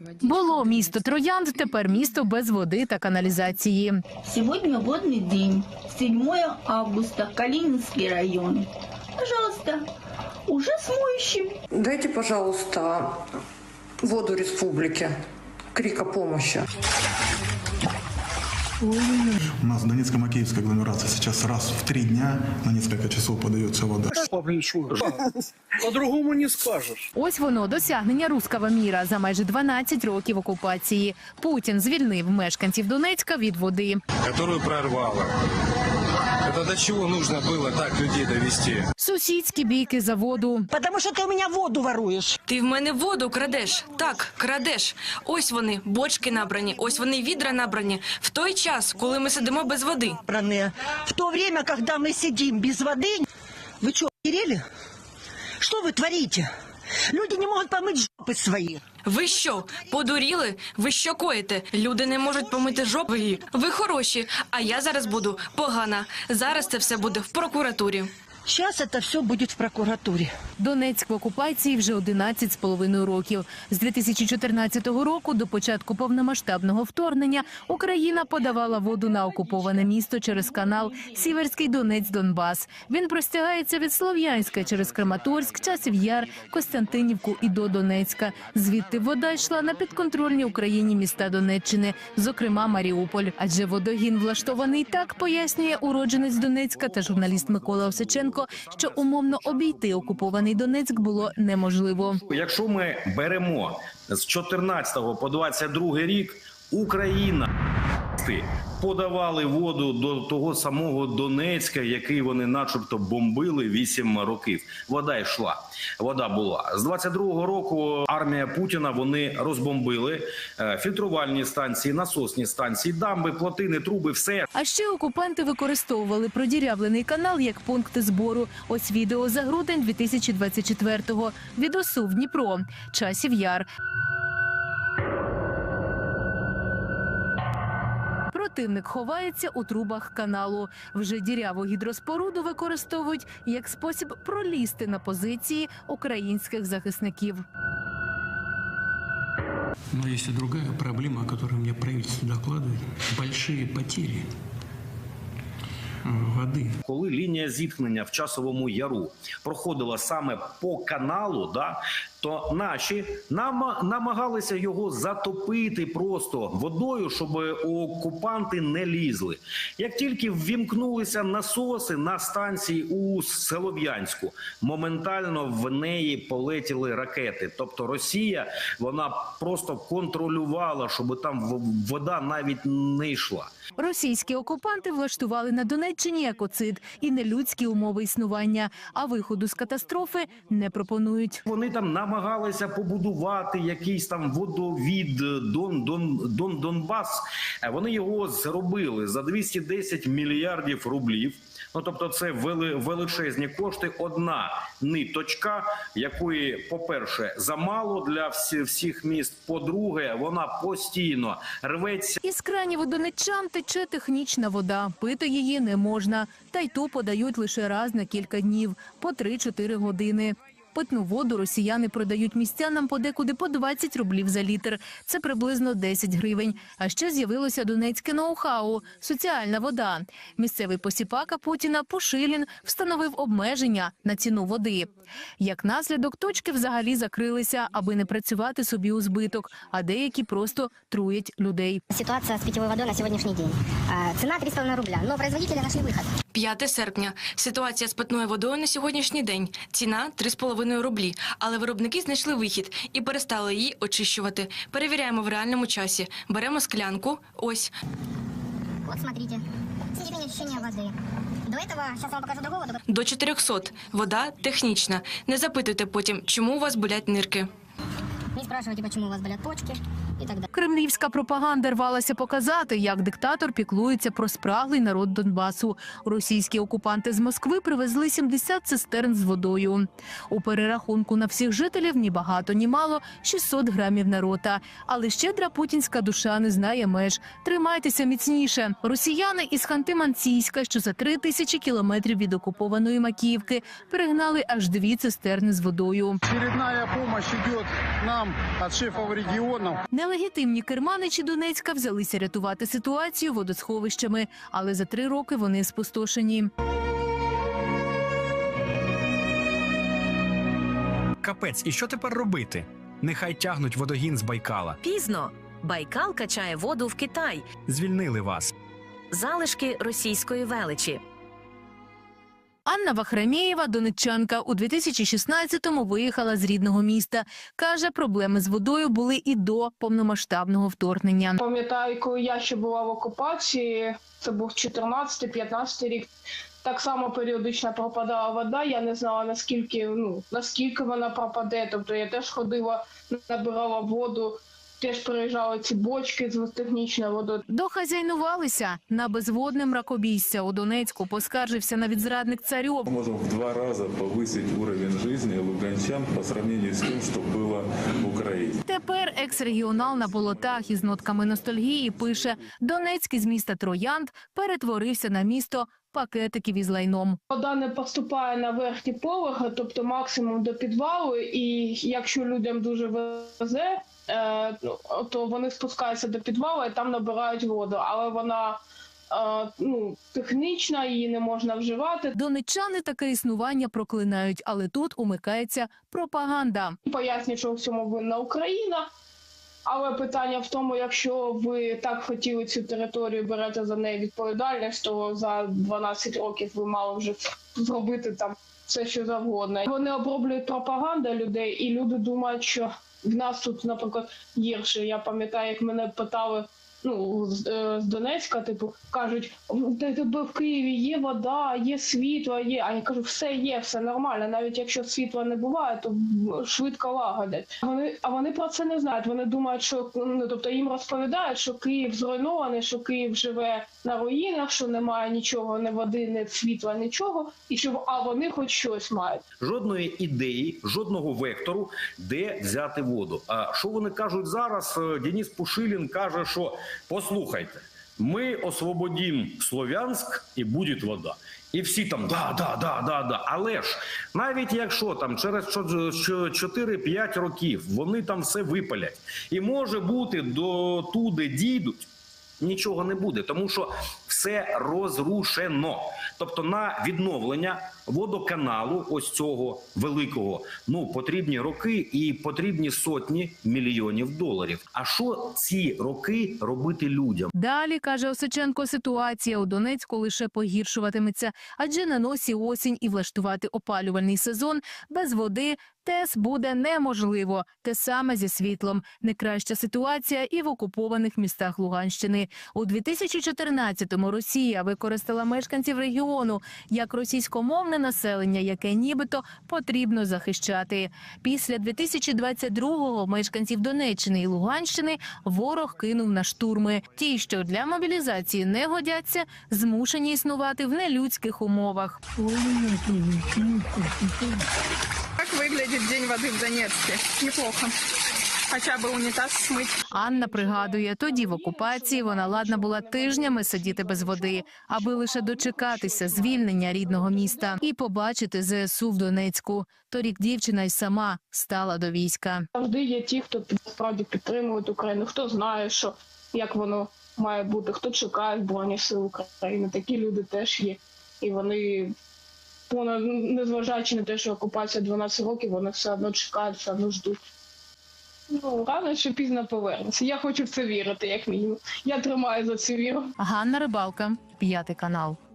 Було місто Троянд, тепер місто без води та каналізації. Сьогодні водний день, 7 августа, Калінінський район. Пожалуйста, уже с моющим. Дайте, пожалуйста, воду республіки. Кріка помощі. помощи. У нас в Донецко-Макеевской агломерации сейчас раз в три дня на несколько часов подается вода. По-другому не скажешь. Ось воно досягнення рускава міра за майже 12 років окупації. Путін звільнив мешканців Донецька від води. которую прорвало. Это до чего нужно было так людей довести? Сусідські бійки за воду. Потому что ты у меня воду воруешь. Ти в мене воду крадеш. Так, крадеш. Ось вони, бочки набрані, ось вони відра набрані. В той час, коли ми сидимо без води. Праные. В то время, когда мы сидим без воды, вы что, охерели? Что вы творите? Люди не можуть помити жопи свої. Ви що, подуріли? Ви що коїте? Люди не можуть помити жопи. Ви хороші, а я зараз буду погана. Зараз це все буде в прокуратурі. Сейчас это все будет в прокуратуре. Донецьк в окупації вже 11 з половиною років. З 2014 року до початку повномасштабного вторгнення Україна подавала воду на окуповане місто через канал Сіверський Донець-Донбас. Він простягається від Слов'янська через Краматорськ, Часів Яр, Костянтинівку і до Донецька. Звідти вода йшла на підконтрольні Україні міста Донеччини, зокрема Маріуполь. Адже водогін влаштований так, пояснює уродженець Донецька та журналіст Микола Осиченко, що умовно обійти окупований Донецьк було неможливо. Якщо ми беремо з 14 по 22 рік, Україна подавали воду до того самого Донецька, який вони, начебто, бомбили 8 років. Вода йшла, вода була з 22-го року. Армія Путіна вони розбомбили е, фільтрувальні станції, насосні станції, дамби, плотини, труби, все А ще окупанти використовували продірявлений канал як пункт збору. Ось відео за грудень 2024-го. Від ОСУ Дніпро. Часів Яр. Противник ховається у трубах каналу. Вже діряву гідроспоруду використовують як спосіб пролізти на позиції українських захисників. Но есть и другая проблема, о которой мне правительство докладывает. Большие потери э, воды. коли лінія зіткнення в часовому яру проходила саме по каналу, да, то наші нам, намагалися його затопити просто водою, щоб окупанти не лізли. Як тільки ввімкнулися насоси на станції у Солов'янську, моментально в неї полетіли ракети. Тобто Росія вона просто контролювала, щоб там вода навіть не йшла. Російські окупанти влаштували на Донеччині екоцид і нелюдські умови існування, а виходу з катастрофи не пропонують. Вони там намагалися побудувати якийсь там водовід е, Дон, Дон, Дон, Донбас. Е, Вони його зробили за 210 мільярдів рублів. Ну тобто, це величезні кошти. Одна ниточка, якої, по-перше, замало для всі, всіх міст. По-друге, вона постійно рветься. Із кранів донеччан тече технічна вода. Пити її не можна. Та й ту подають лише раз на кілька днів, по 3-4 години. Питну воду росіяни продають містянам подекуди по 20 рублів за літр. Це приблизно 10 гривень. А ще з'явилося донецьке ноу-хау – соціальна вода. Місцевий посіпака Путіна Пушилін встановив обмеження на ціну води. Як наслідок, точки взагалі закрилися, аби не працювати собі у збиток, а деякі просто труять людей. Ситуация с питьевой водой на сегодняшний день. А, Цена 3,5 рубля, но производители нашли выход. 5 серпня. Ситуація з питною водою на сьогоднішній день. Ціна 3,5 рублі. Але виробники знайшли вихід і перестали її очищувати. Перевіряємо в реальному часі. Беремо склянку. Ось. От, смотрите, степень очищения. До этого, сейчас вам покажу другого. До 400. Вода технічна. Не запитуйте потім, чому у вас болять нирки. Не спрашивайте, почему у вас болят почки и так далее. Кремлівська пропаганда рвалася показати, як диктатор піклується про спраглий народ Донбасу. Російські окупанти з Москви привезли 70 цистерн з водою. У перерахунку на всіх жителів ні багато, ні мало 600 грамів на рота. Але щедра путінська душа не знає меж. Тримайтеся міцніше. Росіяни із Ханти-Мансійська, що за три тисячі кілометрів від окупованої Макіївки, перегнали аж дві цистерни з водою. Очередная помощь идет нам от шефов регионов. Нелегітимні керманичі Донецька взялися рятувати ситуацію водосховищами, але за три роки вони спустошені. Капець, і що тепер робити? Нехай тягнуть водогін з Байкала. Пізно. Байкал качає воду в Китай, Звільнили вас. залишки російської величі. Анна Вахрамєєва, донеччанка, у 2016-му виїхала з рідного міста. Каже, проблеми з водою були і до повномасштабного вторгнення. Пам'ятаю, коли я ще була в окупації, це був 14-15 рік. Так само періодично пропадала вода. Я не знала наскільки ну наскільки вона пропаде. Тобто я теж ходила, набирала воду, теж приїжджали ці бочки з технічною водою. Дохазяйнувалися на безводне мракобійся. У Донецьку поскаржився навіть зрадник царьов. можем в два раза повысить уровень жизни луганчан по сравнению с тем, что было в Украине. Тепер екс-регіонал на болотах із нотками ностальгії пише: Донецький з міста Троянд перетворився на місто пакетиків із лайном. Вода не поступає на верхні поверхи, тобто максимум до підвалу. І якщо людям дуже везе, то вони спускаються до підвалу і там набирають воду. Але вона е, ну, технічна, її не можна вживати. Донеччани таке існування проклинають, але тут умикається пропаганда. Пояснюють, що у всьому винна Україна. Але питання в тому, якщо ви так хотіли цю територію, берете за неї відповідальність, то за 12 років ви мали вже зробити там все, що завгодно. Вони оброблюють пропаганду людей, і люди думають, що в нас тут, наприклад, гірше. Я пам'ятаю, як мене питали. Ну, з, е, з Донецька, типу, кажуть, «У тебе в Києві є вода, є світло, є. А я кажу, все є, все нормально. Навіть якщо світла не буває, то швидко лагодять. Вони, а вони про це не знають. Вони думають, що ну, тобто їм розповідають, що Київ зруйнований, що Київ живе на руїнах, що немає нічого, ні води, ні світла, нічого, і що а вони хоч щось мають. жодної ідеї, жодного вектору, де взяти воду. А що вони кажуть зараз? Е, Деніс Пушилін каже, що послухайте, ми освободім Слов'янськ і буде вода. І всі там да, да, да, да, да. Але ж навіть якщо там через чо- чо- 4-5 років вони там все випалять, і може бути до туди дійдуть. Нічого не буде, тому що все розрушено. Тобто на відновлення водоканалу, ось цього великого, ну потрібні роки і потрібні сотні мільйонів доларів. А що ці роки робити людям? Далі каже Осиченко, ситуація у Донецьку лише погіршуватиметься, адже на носі осінь і влаштувати опалювальний сезон без води. ТЕС буде неможливо. Те саме зі світлом. Не краща ситуація і в окупованих містах Луганщини. У 2014-му Росія використала мешканців регіону як російськомовне населення, яке нібито потрібно захищати. Після 2022-го мешканців Донеччини і Луганщини ворог кинув на штурми. Ті, що для мобілізації не годяться, змушені існувати в нелюдських умовах. Как выглядит день воды в Донецке? Неплохо. Хотя бы унитаз смыть. Анна пригадує, тоді в окупації вона ладна була тижнями сидіти без води, аби лише дочекатися звільнення рідного міста і побачити ЗСУ в Донецьку. Торік дівчина й сама стала до війська. Завжди є ті, хто справді підтримують Україну, хто знає, що як воно має бути, хто чекає збройні сили України. Такі люди теж є, і вони. Понад незважаючи на те, що окупація 12 років, вони все одно чекають, все одно ждуть. Ну, рано чи пізно повернеться. Я хочу в це вірити, як мінімум. Я тримаю за цю віру. Ганна Рибалка, п'ятий канал.